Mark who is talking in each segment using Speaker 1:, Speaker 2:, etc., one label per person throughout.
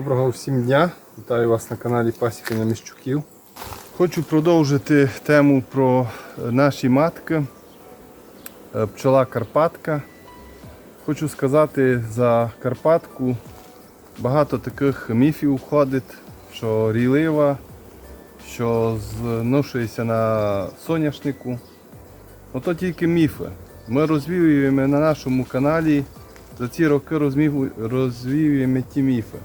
Speaker 1: Доброго всім дня! Вітаю вас на каналі Пасіки на Міщуків. Хочу продовжити тему про е, наші матки. Е, Пчола Карпатка. Хочу сказати за Карпатку багато таких міфів входить, що рілива, що зношується на соняшнику. Ну то тільки міфи. Ми розвіюємо на нашому каналі за ці роки розвіюємо ті міфи.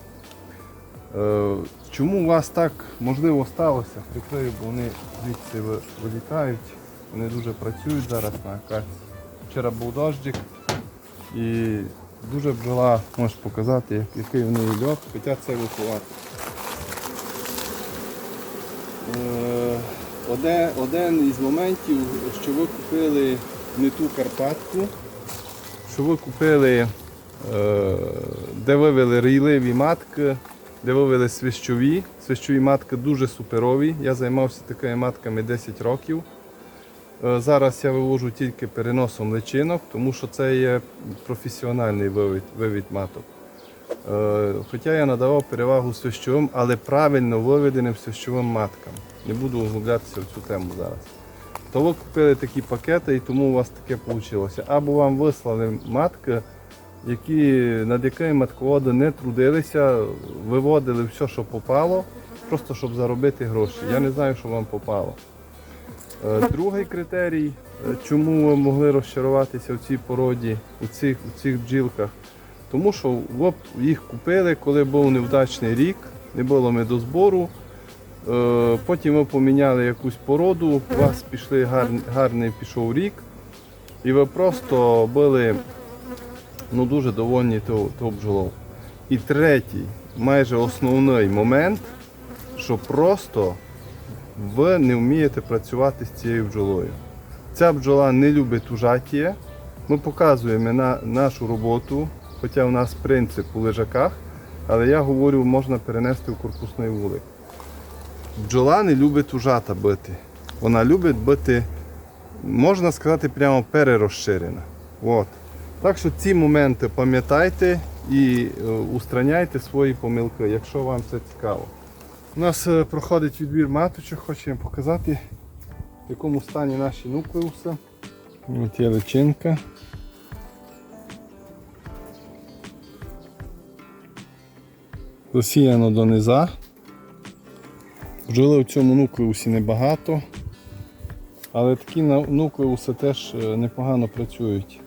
Speaker 1: Е, Чому у вас так можливо сталося? Прикрию, бо вони звідси вилітають. Вони дуже працюють зараз на акації. Вчора був дощик і дуже бджола, можеш показати, який в неї льот, хоча це евакуатор. Е, Один, один із моментів, що ви купили не ту Карпатку, що ви купили, е, де вивели рійливі матки, де вивели свищові. Свищові матки дуже суперові. Я займався такими матками 10 років. Е, Зараз я вивожу тільки переносом личинок, тому що це є професіональний вивід, вивід маток. Е, Хоча я надавав перевагу свищовим, але правильно виведеним свищовим маткам. Не буду углублятися в цю тему зараз. То ви купили такі пакети і тому у вас таке вийшло. Або вам вислали матки, які, над якими матководи не трудилися, виводили все, що попало, просто щоб заробити гроші. Я не знаю, що вам попало. Е, Другий критерій, е, чому ви могли розчаруватися в цій породі, у цих, у цих бджілках, тому що ви їх купили, коли був невдачний рік, не було медозбору. Е, Потім ви поміняли якусь породу, у вас пішли гарний, гарний пішов рік, і ви просто були ну, дуже довольні того, того бджолов. І третій, майже основний момент, що просто ви не вмієте працювати з цією бджолою. Ця бджола не любить ужаття. Ми показуємо на нашу роботу, хоча у нас принцип у лежаках, але я говорю, можна перенести в корпусний вулик. Бджола не любить ужата бити. Вона любить бити, можна сказати, прямо перерозширена. От. Так що ці моменти пам'ятайте і е, устраняйте свої помилки, якщо вам це цікаво. У нас е, проходить відбір маточок, хочу вам показати, в якому стані наші нуклеуси. От є личинка. Засіяно до низа. Бджоли в цьому нуклеусі небагато, але такі нуклеуси теж е, непогано працюють.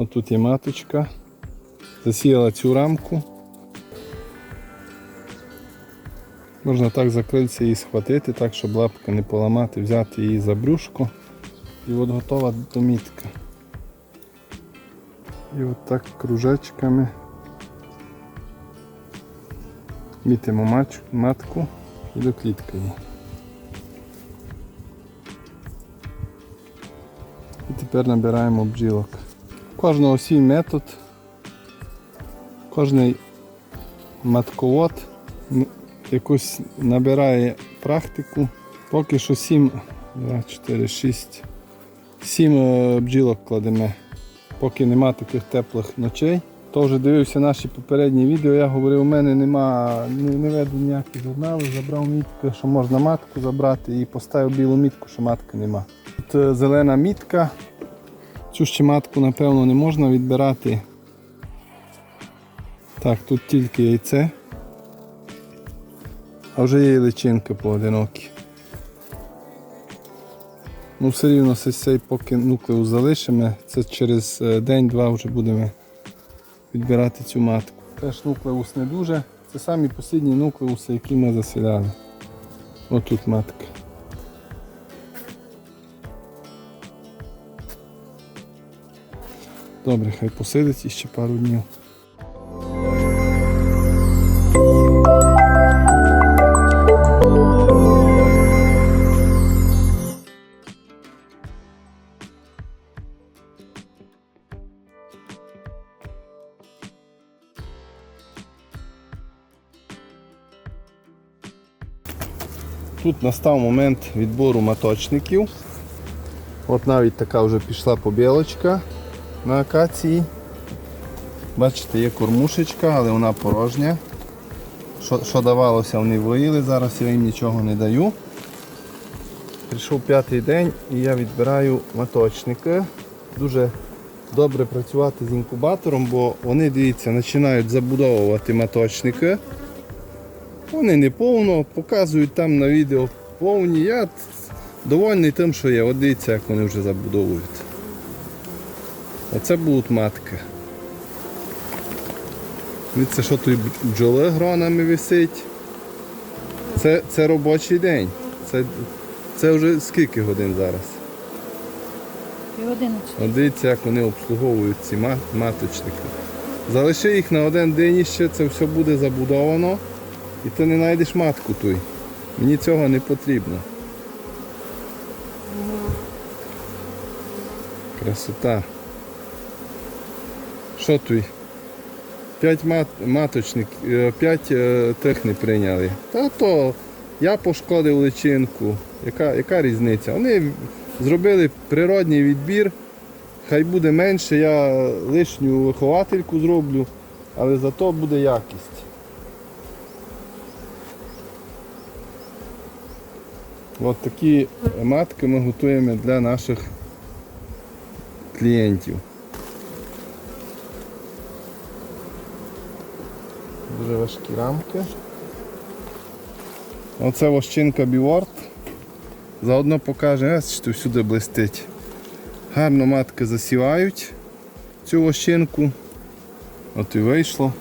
Speaker 1: От тут є маточка. Засіяла цю рамку. Можна так за її схватити, так, щоб лапка не поламати, взяти її за брюшко. І от готова домітка. І от так кружечками мітимо матку і до клітки її. І тепер набираємо бджілок. Кожного свій метод, кожний матковод якусь набирає практику. Поки що 7, 2, 4, 6, 7 бджілок кладемо, поки нема таких теплих ночей. Хто вже дивився наші попередні відео, я говорив, у мене нема, не, не веду ніякі журнали, забрав мітку, що можна матку забрати і поставив білу мітку, що матки нема. Тут е, зелена мітка. Цю ще матку, напевно, не можна відбирати. Так, тут тільки яйце. А вже є і личинки поодинокі. Ну, все рівно цей поки нуклеус залишимо, це через е, день-два вже будемо відбирати цю матку. Теж нуклеус не дуже. Це самі останні нуклеуси, які ми заселяли. Ось тут матка. Добре, хай посидить іще пару днів. Тут настав момент відбору маточників. От навіть така вже пішла побілочка на акації. Бачите, є кормушечка, але вона порожня. Що, що давалося, вони виїли, зараз я їм нічого не даю. Прийшов п'ятий день і я відбираю маточники. Дуже добре працювати з інкубатором, бо вони, дивіться, починають забудовувати маточники. Вони не повно, показують там на відео повні. Я довольний тим, що є. От дивіться, як вони вже забудовують. Оце будуть матки. Дивіться, що тут бджоли гронами висить. Це, це робочий день. Це, це вже скільки годин зараз? От дивіться, як вони обслуговують ці маточники. Залиши їх на один день іще, це все буде забудовано і ти не знайдеш матку той. Мені цього не потрібно. Красота. Що тут? П'ять мат, маточник, е, п'ять е, прийняли. Та то я пошкодив личинку. Яка, яка різниця? Вони зробили природній відбір. Хай буде менше, я лишню виховательку зроблю, але зато буде якість. От такі матки ми готуємо для наших клієнтів. Дуже важкі рамки. Оце вощинка Біворд. Заодно покаже, що всюди блистить. Гарно матки засівають цю вощинку. От і вийшло.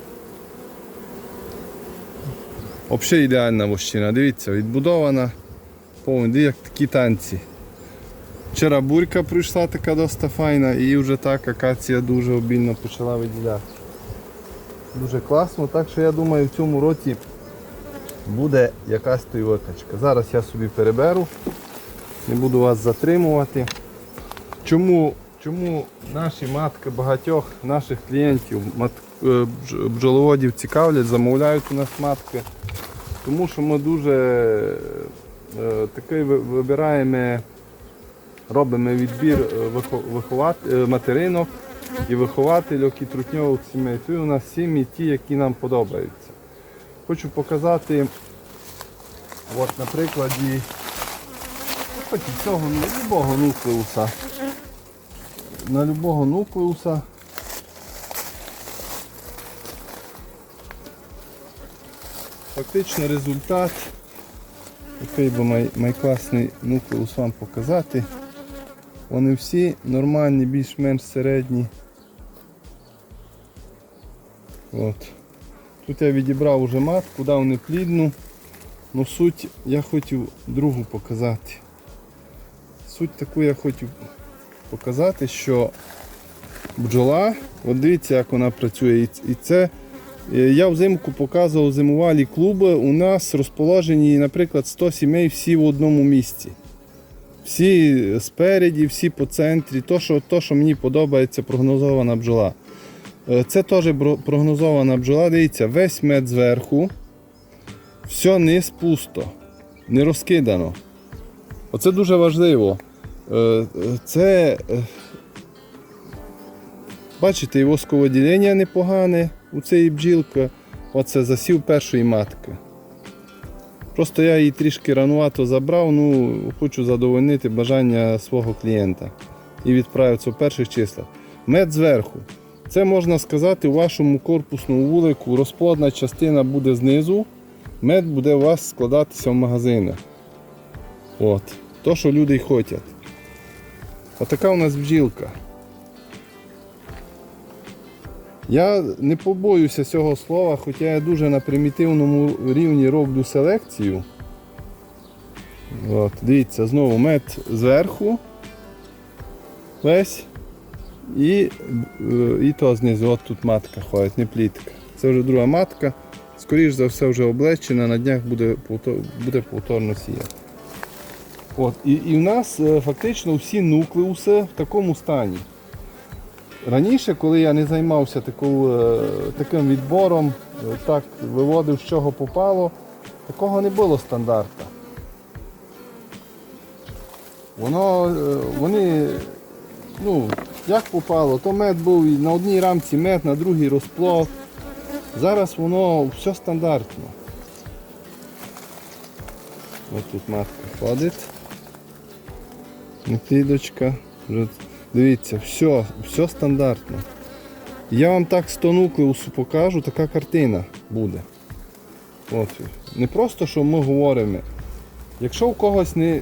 Speaker 1: Взагалі ідеальна вощина. Дивіться, відбудована. Повний, як такі танці. Вчора бурька прийшла така доста файна і вже так акація дуже обільно почала виділяти. Дуже класно, так що я думаю в цьому році буде якась той. Зараз я собі переберу, не буду вас затримувати. Чому, чому наші матки багатьох наших клієнтів, мат, е, бджоловодів цікавлять, замовляють у нас матки? Тому що ми дуже е, такий вибираємо, робимо відбір е, вихо- виховат, е, материнок і виховательок і трутньових сімей. Тут у нас сім'ї ті, які нам подобаються. Хочу показати, от, на прикладі хоч і цього ну, любого нуклеуса. На любого нуклеуса. Фактично результат. Який би май, майкласний нуклеус вам показати. Вони всі нормальні, більш-менш середні. От. Тут я відібрав уже матку, дав неплідну. Ну суть я хотів другу показати. Суть таку я хотів показати, що бджола, от дивіться, як вона працює. І- це е, я взимку показував зимувалі клуби. У нас розположені, наприклад, 100 сімей всі в одному місці. Всі спереді, всі по центрі. То, що, то, що мені подобається, прогнозована бджола. Е, Це теж прогнозована бджола. Дивіться, весь мед зверху, все низ пусто, не розкидано. Оце дуже важливо. Е, е, Це, бачите, і восководілення непогане у цієї бджілки. Оце засів першої матки. Просто я її трішки ранувато забрав, ну хочу задовольнити бажання свого клієнта і відправив це в перших числах. Мед зверху. Це можна сказати у вашому корпусному вулику. Розплодна частина буде знизу, мед буде у вас складатися в магазинах. От. То, що люди й хочуть. Отака у нас бджілка. Я не побоюся цього слова, хоча я дуже на примітивному рівні роблю селекцію. От, дивіться, знову мед зверху. Весь. І, е, і то знизу, от тут матка ходить, не плітка. Це вже друга матка. Скоріш за все вже облещена, на днях буде, буде повторно сіяти. От, і, і в нас е, фактично всі нуклеуси в такому стані. Раніше, коли я не займався таку, е, таким відбором, так виводив, з чого попало, такого не було стандарта. Воно, вони, ну, Як попало, то мед був на одній рамці мед, на другій розплод. Зараз воно все стандартно. Ось тут матка ходить. Вже Дивіться, все, все стандартно. Я вам так 100 нуклеусу покажу, така картина буде. От. Не просто, що ми говоримо. Якщо у когось не,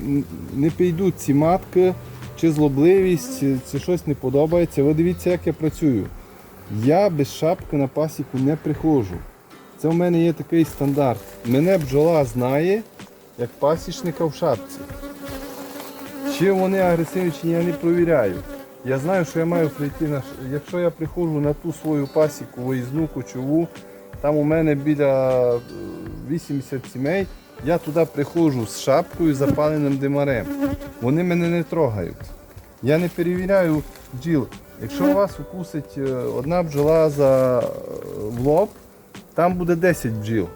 Speaker 1: не підуть ці матки, чи злобливість, чи, щось не подобається, ви дивіться, як я працюю. Я без шапки на пасіку не приходжу. Це в мене є такий стандарт. Мене бджола знає, як пасічника в шапці. Чи вони агресивні, чи ні, я не провіряю. Я знаю, що я маю прийти на. Якщо я приходжу на ту свою пасіку, виїзну кочову, там у мене біля е, 80 сімей, я туди приходжу з шапкою, запаленим димарем. Вони мене не трогають. Я не перевіряю бджіл. Якщо вас укусить е, одна бджола за е, в лоб, там буде 10 бджіл.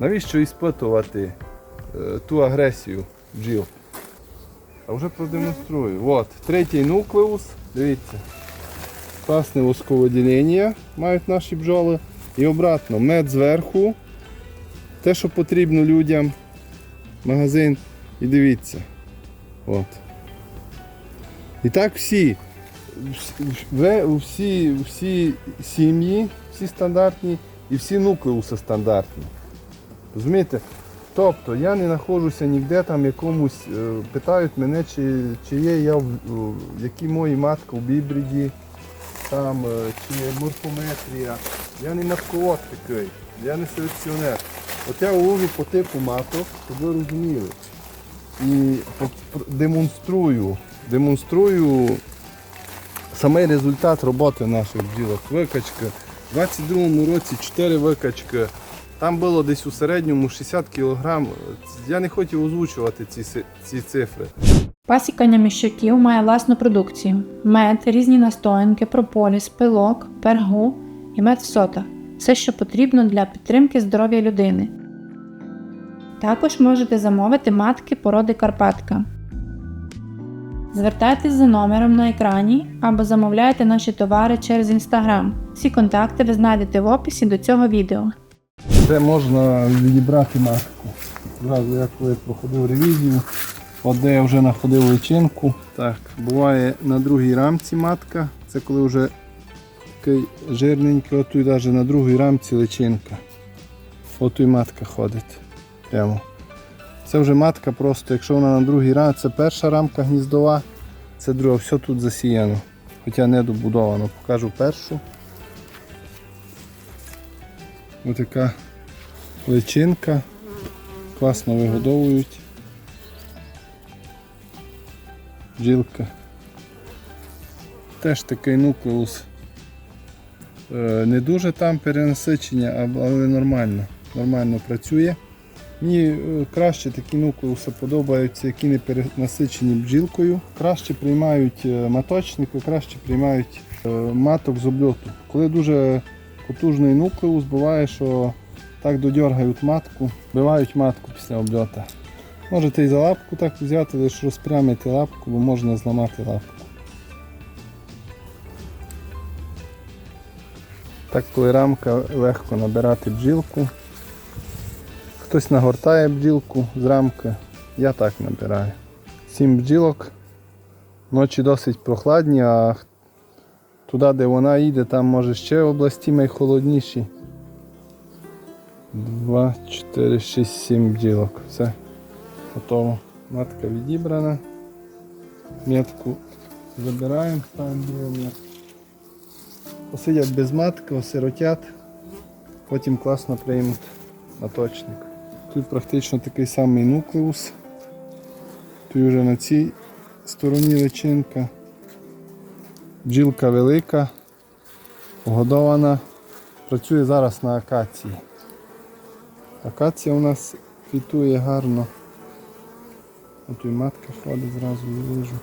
Speaker 1: Навіщо іспитувати е, ту агресію бджіл? А вже продемонструю. От, третій нуклеус, дивіться. Класне восководілення мають наші бджоли. І обратно, мед зверху. Те, що потрібно людям. Магазин. І дивіться. От. І так всі. Всі, всі сім'ї, всі стандартні і всі нуклеуси стандартні. Розумієте? Тобто я не знаходжуся ніде там якомусь, е, питають мене, чи, чи є я в, які мої матки в бібриді, там, е, чи є морфометрія. Я не матковод такий, я не селекціонер. От я ловлю по типу маток, щоб ви розуміли. І демонструю, демонструю самий результат роботи наших бджілок. Викачки. У 22-му році 4 викачки. Там було десь у середньому 60 кг. Я не хотів озвучувати ці, ці цифри.
Speaker 2: Пасікання міщаків має власну продукцію: мед, різні настоянки, прополіс, пилок, пергу і мед в сотах все, що потрібно для підтримки здоров'я людини. Також можете замовити матки породи Карпатка. Звертайтесь за номером на екрані або замовляйте наші товари через інстаграм. Всі контакти ви знайдете в описі до цього відео.
Speaker 1: Це можна відібрати матку. Зразу я коли проходив ревізію, де вже знаходив личинку. Так, буває на другій рамці матка. Це коли вже такий жирненький, от тут навіть на другій рамці личинка. От тут і матка ходить. Прямо. Це вже матка просто, якщо вона на другій рамці, це перша рамка гніздова, це друга, все тут засіяно. Хоча не добудовано. Покажу першу. Ось така личинка. Класно вигодовують. Бджілка. Теж такий нуклеус. Е, Не дуже там перенасичення, але нормально. Нормально працює. Мені е, краще такі нуклеуси подобаються, які не перенасичені бджілкою. Краще приймають е, маточники, краще приймають е, маток з обльоту. Коли дуже потужний нуклеус, буває, що так додергають матку, вбивають матку після обльота. Можете і за лапку так взяти, лише розпрямити лапку, бо можна зламати лапку. Так, коли рамка легко набирати бджілку. Хтось нагортає бджілку з рамки, я так набираю. Сім бджілок. Ночі досить прохладні, а туди, де вона їде, там може ще області найхолодніші. 2, 4, 6, 7 бджілок. Все. Готово. Матка відібрана. Метку забираємо, ставимо другу метку. Посидять без матки, осиротять, потім класно приймуть маточник. Тут практично такий самий нуклеус. Тут вже на цій стороні личинка. Бджілка велика, погодована. Працює зараз на акації. Акація у нас квітує гарно. От і матка ходить зразу вижу.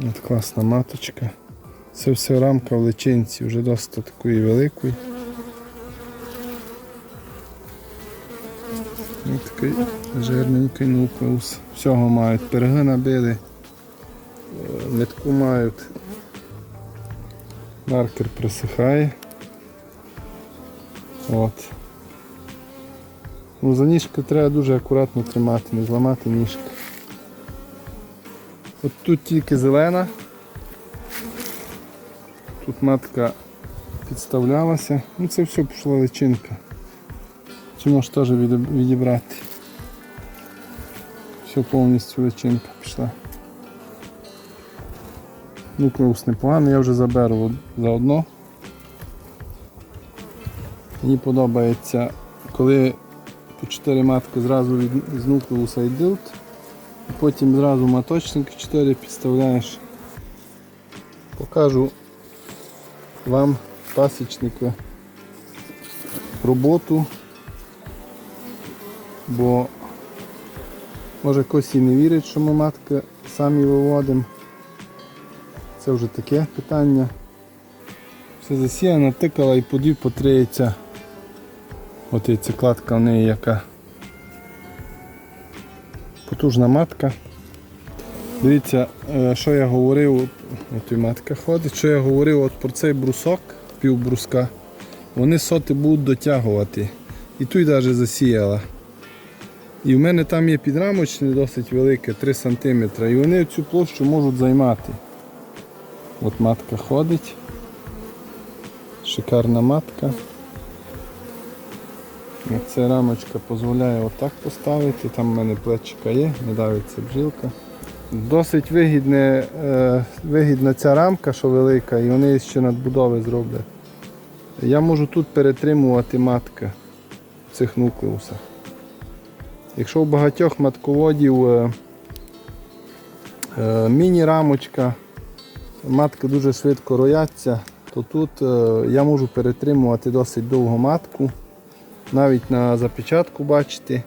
Speaker 1: От класна маточка. Це все рамка в личинці, вже досить такої великої. Ось такий жирненький нуклеус. Всього мають пироги набили. е, метку мають. Маркер присихає. От. Ну, за ніжку треба дуже акуратно тримати, не зламати ніжки. От тут тільки зелена. Тут матка підставлялася. Ну це все пішла личинка. Цю можеш теж відібрати. Все повністю личинка пішла. Нуклеус непоганий, я вже заберу заодно. Мені подобається, коли по 4 матки зразу від, з нуклеуса йдуть, і потім зразу маточники 4 підставляєш. Покажу вам пасічника роботу, бо може хтось і не вірить, що ми матки самі виводимо. Це вже таке питання. Все засіяно, тикала і по дві по три яйця. От кладка в неї яка потужна матка. Дивіться, е, що я говорив, от і матка ходить, що я говорив от про цей брусок, півбруска, вони соти будуть дотягувати. І тут навіть засіяла. І в мене там є підрамочне досить велике, 3 см, і вони цю площу можуть займати. От матка ходить. Шикарна матка. Ця рамочка дозволяє отак поставити, там в мене плечика є, не давиться бджілка. Досить вигідне, е, вигідна ця рамка, що велика, і вони ще надбудови зроблять. Я можу тут перетримувати матка в цих нуклеусах. Якщо у багатьох матководів е, е, міні-рамочка, матки дуже швидко рояться, то тут е, я можу перетримувати досить довго матку. Навіть на запечатку бачите,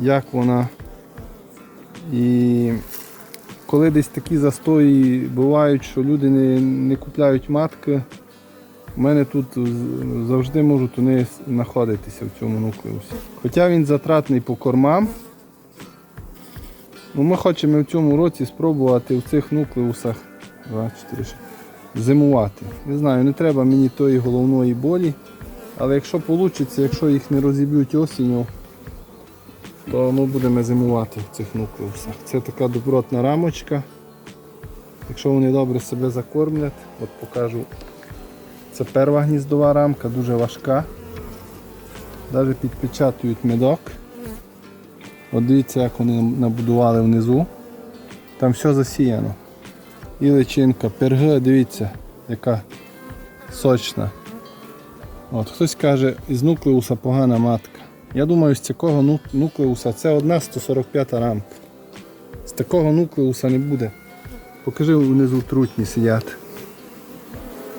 Speaker 1: як вона. І коли десь такі застої бувають, що люди не, не купляють матки, у мене тут завжди можуть вони знаходитися в цьому нуклеусі. Хоча він затратний по кормам, ну ми хочемо в цьому році спробувати в цих нуклеусах 2, 4, 6, зимувати. Не знаю, не треба мені тої головної болі. Але якщо вийде, якщо їх не розіб'ють осінню, то ми будемо зимувати в цих нуклеусах. Це така добротна рамочка. Якщо вони добре себе закормлять, от покажу. Це перша гніздова рамка, дуже важка. Навіть підпечатують медок. От дивіться, як вони набудували внизу. Там все засіяно. І личинка, перга, дивіться, яка сочна. От, хтось каже, із нуклеуса погана матка. Я думаю, з такого ну- нуклеуса це одна 145 рамка. З такого нуклеуса не буде. Покажи внизу трутні сидять.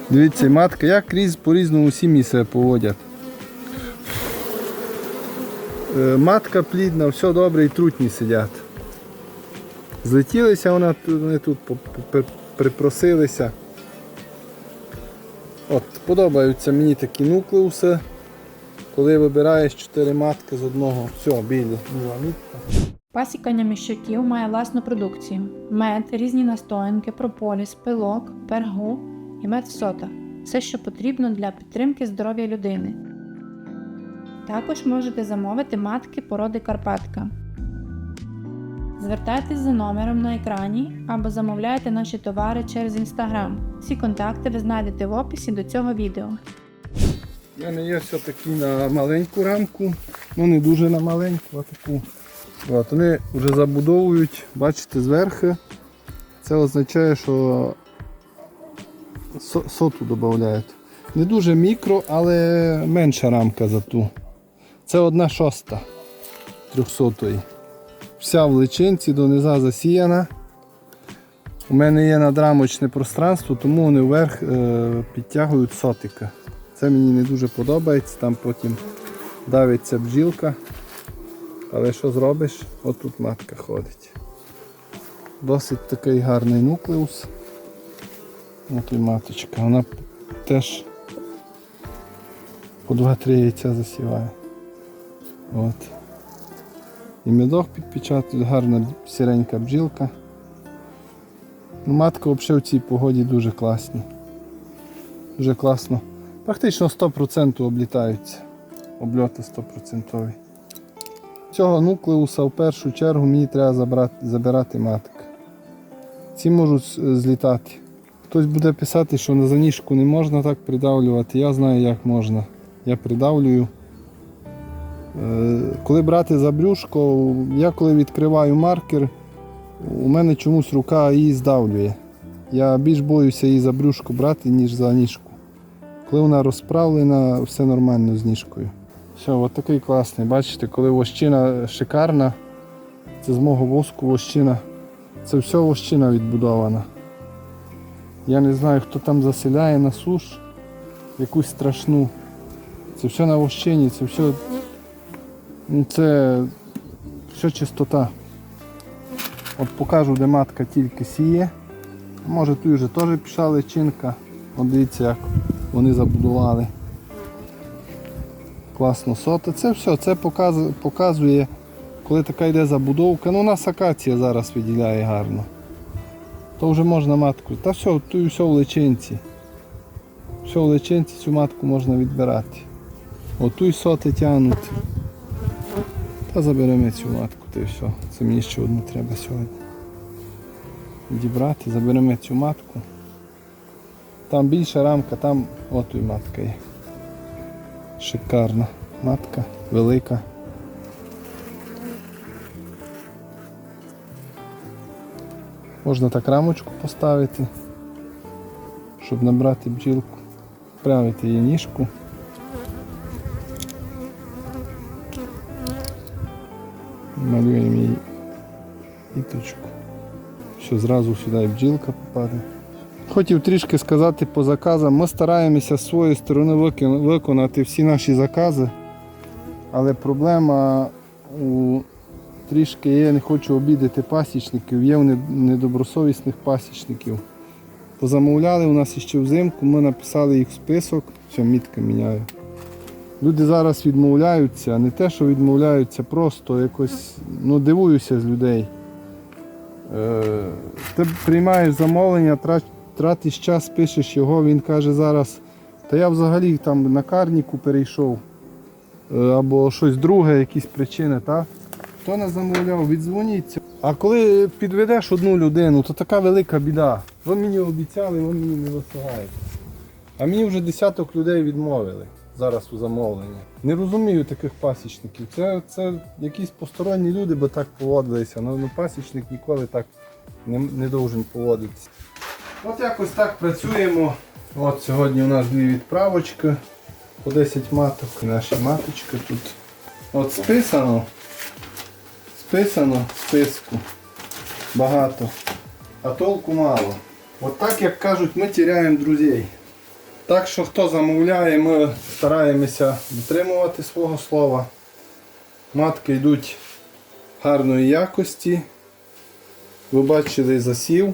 Speaker 1: Дивіться, матка, як різ по-різному сім'ї себе поводять. Е, Матка плідна, все добре і трутні сидять. Злетілися вона, вони тут припросилися. От, подобаються мені такі нуклеуси. Коли вибираєш 4 матки з одного, все, білі. Біла нитка.
Speaker 2: Пасікання міщаків має власну продукцію: мед, різні настоянки, прополіс, пилок, пергу і мед в сотах все, що потрібно для підтримки здоров'я людини. Також можете замовити матки породи Карпатка. Звертайтесь за номером на екрані або замовляйте наші товари через інстаграм. Всі контакти ви знайдете в описі до цього відео.
Speaker 1: У мене є все такі на маленьку рамку, ну не дуже на маленьку, а таку. От, вони вже забудовують, бачите, зверху. Це означає, що соту додають. Не дуже мікро, але менша рамка за ту. Це одна шоста трьохсотої. Вся в личинці дониза засіяна. У мене є надрамочне пространство, тому вони вверх е, підтягують сотика. Це мені не дуже подобається, там потім давиться бджілка. Але що зробиш? Отут матка ходить. Досить такий гарний нуклеус. От і маточка. Вона теж по 2-3 яйця засіває. От. І медок підпечатує, гарна сіренька бджілка. Ну, Матка взагалі в цій погоді дуже класні. Дуже класно. Практично 100% облітаються. Обльоти 100%. Цього нуклеуса в першу чергу мені треба забрати, забирати маток. Ці можуть злітати. Хтось буде писати, що на заніжку не можна так придавлювати. Я знаю, як можна. Я придавлюю. Е, Коли брати за брюшко, я коли відкриваю маркер, у мене чомусь рука її здавлює. Я більш боюся її за брюшко брати, ніж за ніжку. Коли вона розправлена, все нормально з ніжкою. Все, от такий класний. Бачите, коли вощина шикарна, це з мого воску вощина. Це все вощина відбудована. Я не знаю, хто там заселяє на суш якусь страшну. Це все на вощині, це все. ну, Це все чистота. От покажу, де матка тільки сіє. Може тут вже теж пішла личинка. От дивіться, як вони забудували. Класно сота. Це все, це показує, коли така йде забудовка. Ну, у нас акація зараз виділяє гарно. То вже можна матку. Та все, тут все в личинці. Все в личинці цю матку можна відбирати. Оту й соти тягнуть. Та заберемо цю матку, та все. Це мені ще одну треба сьогодні. Відібрати, заберемо цю матку. Там більша рамка, там от матка є. Шикарна матка, велика. Можна так рамочку поставити, щоб набрати бджілку, вправити її ніжку. Малюємо її іточку. Що зразу сюди бджілка попаде. Хотів трішки сказати по заказам. Ми стараємося з своєї сторони виконати всі наші закази, але проблема у трішки я не хочу обідати пасічників, є недобросовісних пасічників. Позамовляли у нас ще взимку, ми написали їх в список, все, мітка міняю. Люди зараз відмовляються, не те, що відмовляються, просто якось ну, дивуюся з людей. Е, ти приймаєш замовлення, тратиш час, пишеш його, він каже зараз, та я взагалі там на карніку перейшов, е, або щось друге, якісь причини, так? Хто не замовляв, віддзвоніться. А коли підведеш одну людину, то така велика біда. Ви мені обіцяли, ви мені не висилаєте. А мені вже десяток людей відмовили зараз у замовленні. Не розумію таких пасічників. Це, це якісь посторонні люди би так поводилися. Ну, ну пасічник ніколи так не, не должен поводитися. От якось так працюємо. От сьогодні у нас дві відправочки по 10 маток. Наші маточки тут. От списано. Списано списку. Багато. А толку мало. От так як кажуть, ми тіряємо друзей. Так що хто замовляє, ми стараємося дотримувати свого слова. Матки йдуть гарної якості. Ви бачили засів.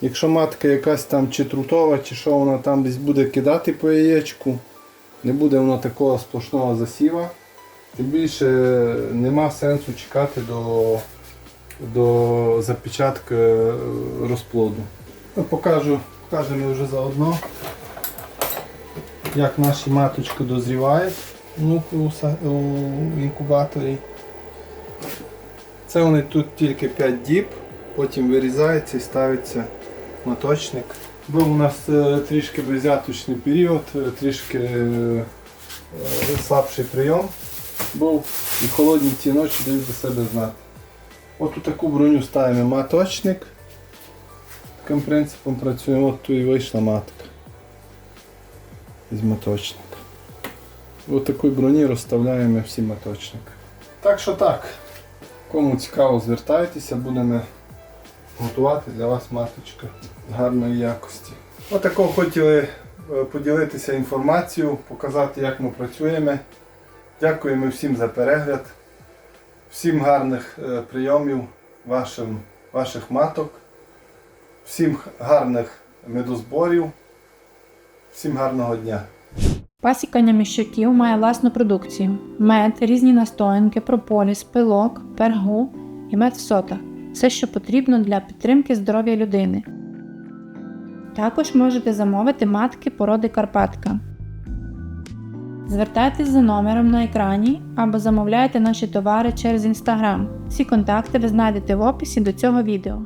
Speaker 1: Якщо матка якась там чи трутова, чи що вона там десь буде кидати по яєчку, не буде воно такого сплошного засіва. Тим більше нема сенсу чекати до, до запечатки е, розплоду. Ну, покажу, покажемо вже заодно як наші маточки дозрівають у інкубаторі. Це вони тут тільки 5 діб, потім вирізається і ставиться маточник. Був у нас е, трішки безяточний період, е, трішки слабший прийом був і холодні ці ночі дають за себе знати. От у таку броню ставимо маточник. Таким принципом працюємо, от тут і вийшла матка із моточника. Ось такої броні розставляємо всі моточники. Так що так. Кому цікаво, звертайтеся, будемо готувати для вас маточка гарної якості. Отако хотіли е, поділитися інформацією, показати, як ми працюємо. Дякуємо всім за перегляд, всім гарних е, прийомів вашим, ваших маток, всім гарних медозборів, всім гарного дня.
Speaker 2: Пасікання міщаків має власну продукцію: мед, різні настоянки, прополіс, пилок, пергу і мед в сотах все, що потрібно для підтримки здоров'я людини. Також можете замовити матки породи Карпатка. Звертайтесь за номером на екрані або замовляйте наші товари через Instagram. Всі контакти ви знайдете в описі до цього відео.